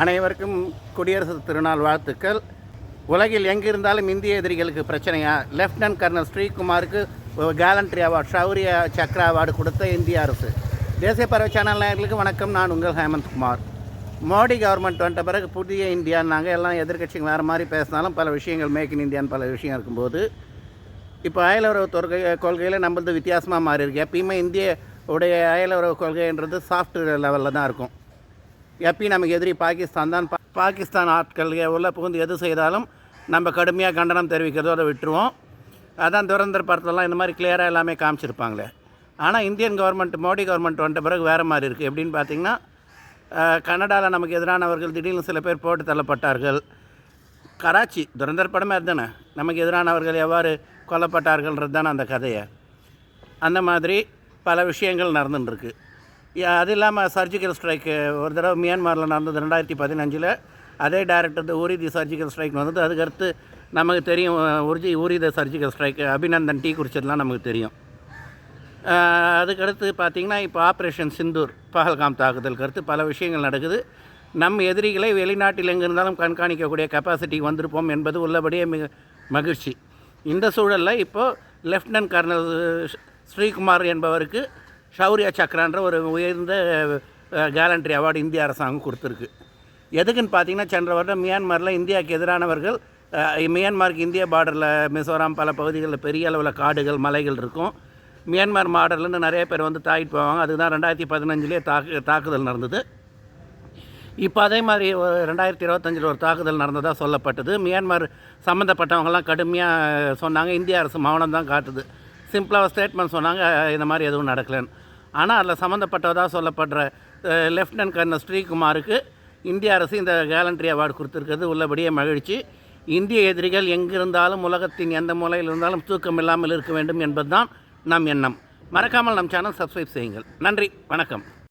அனைவருக்கும் குடியரசு திருநாள் வாழ்த்துக்கள். உலகில் எங்கிருந்தாலும் இந்திய எதிரிகளுக்கு பிரச்சனையா? Lieutenant colonel ஸ்ரீகுமாருக்கு gallantry award Shaurya Chakra award கொடுத்த இந்திய அரசு. தேசிய பறவை சேனல் நேயர்களுக்கு வணக்கம். நான் உங்கள் ஹேமந்த் குமார். மோடி கவர்மெண்ட் வந்துட்ட பிறகு புதிய இந்தியான்னாங்க எல்லாம் எதிர்க்கட்சிங்க வேறு மாதிரி பேசினாலும் பல விஷயங்கள் மேக் இன் இந்தியான்னு பல விஷயம் இருக்கும்போது இப்போ அயலுறவு கொள்கை கொள்கையில் நம்மளது வித்தியாசமாக மாறி இருக்கு எப்பயுமே இந்திய உடைய அயலுறவு கொள்கைன்றது சாஃப்ட் லெவலில் தான் இருக்கும். எப்பயும் நமக்கு எதிரி பாகிஸ்தான் தான். பா- பாகிஸ்தான் ஆட்கள் உள்ள புகுந்து எது செய்தாலும் நம்ம கடுமையாக கண்டனம் தெரிவிக்கிறதோட விட்டுருவோம். அதான் துரந்தர படத்துலலாம் இந்த மாதிரி கிளியராக எல்லாமே காமிச்சிருப்பாங்களே. ஆனால் இந்தியன் கவர்மெண்ட் மோடி கவர்மெண்ட் வந்த பிறகு வேறு மாதிரி இருக்குது எப்படின்னு பார்த்தீங்கன்னா கனடாவில் நமக்கு எதிரானவர்கள் திடீர்னு சில பேர் போட்டு தள்ளப்பட்டார்கள். கராச்சி துரந்தர் படமே அதுதானே நமக்கு எதிரானவர்கள் எவ்வாறு கொல்லப்பட்டார்கள்ன்றது தானே அந்த கதையை. அந்த மாதிரி பல விஷயங்கள் நடந்துட்டுருக்கு. அது இல்லாமல் சர்ஜிக்கல் ஸ்ட்ரைக்கு ஒரு தடவை மியான்மரில் நடந்தது ரெண்டாயிரத்தி பதினஞ்சில். அதே director Uri the surgical strike வந்தது. அதுக்கடுத்து நமக்கு தெரியும் உரிஜி Uri the surgical strike Abhinandan tea குடிச்சதுலாம் நமக்கு தெரியும். அதுக்கடுத்து பார்த்திங்கன்னா இப்போ ஆப்ரேஷன் சிந்தூர் பஹல்காம் தாக்குதல் கருத்து பல விஷயங்கள் நடக்குது. நம் எதிரிகளை வெளிநாட்டில் எங்கே இருந்தாலும் கண்காணிக்கக்கூடிய கெப்பாசிட்டி வந்திருப்போம் என்பது உள்ளபடியே மிக மகிழ்ச்சி. இந்த சூழலில் இப்போது லெஃப்டினன்ட் கர்னல் ஸ்ரீகுமார் என்பவருக்கு ஷௌரியா சக்ரான்ற ஒரு உயர்ந்த கேலண்ட்ரி அவார்டு இந்திய அரசாங்கம் கொடுத்துருக்கு. எதுக்குன்னு பார்த்தீங்கன்னா சென்ற வருடம் மியான்மரில் இந்தியாவுக்கு எதிரானவர்கள் அஹ், மியான்மருக்கு இந்திய பார்டரில் மிசோராம் பல பகுதிகளில் பெரிய அளவில் காடுகள் மலைகள் இருக்கும். மியான்மர் மாடர்லேருந்து நிறைய பேர் வந்து தாக்கிட்டு போவாங்க. அதுதான் ரெண்டாயிரத்தி பதினஞ்சுலேயே தாக்கு தாக்குதல் நடந்தது. இப்போ அதே மாதிரி ஒரு ரெண்டாயிரத்தி இருபத்தஞ்சில் ஒரு தாக்குதல் நடந்ததாக சொல்லப்பட்டது. மியான்மர் சம்மந்தப்பட்டவங்கெல்லாம் கடுமையாக சொன்னாங்க. இந்திய அரசு மௌனம் தான் காட்டுது. சிம்பிளாக ஸ்டேட்மெண்ட் சொன்னாங்க இந்த மாதிரி எதுவும் நடக்கலன்னு. ஆனால் அதில் சம்மந்தப்பட்டதாக சொல்லப்படுற லெஃப்டினன்ட் கர்னல் ஸ்ரீகுமாருக்கு இந்திய அரசு இந்த கேலண்ட்ரி அவார்டு கொடுத்துருக்கிறது. உள்ளபடியே மகிழ்ச்சி. இந்திய எதிரிகள் எங்கிருந்தாலும் உலகத்தின் எந்த மூலையில் இருந்தாலும் தூக்கம் இல்லாமல் இருக்க வேண்டும் என்பதுதான் நம் எண்ணம். மறக்காமல் நம் சேனல் சப்ஸ்கிரைப் செய்யுங்கள். நன்றி. வணக்கம்.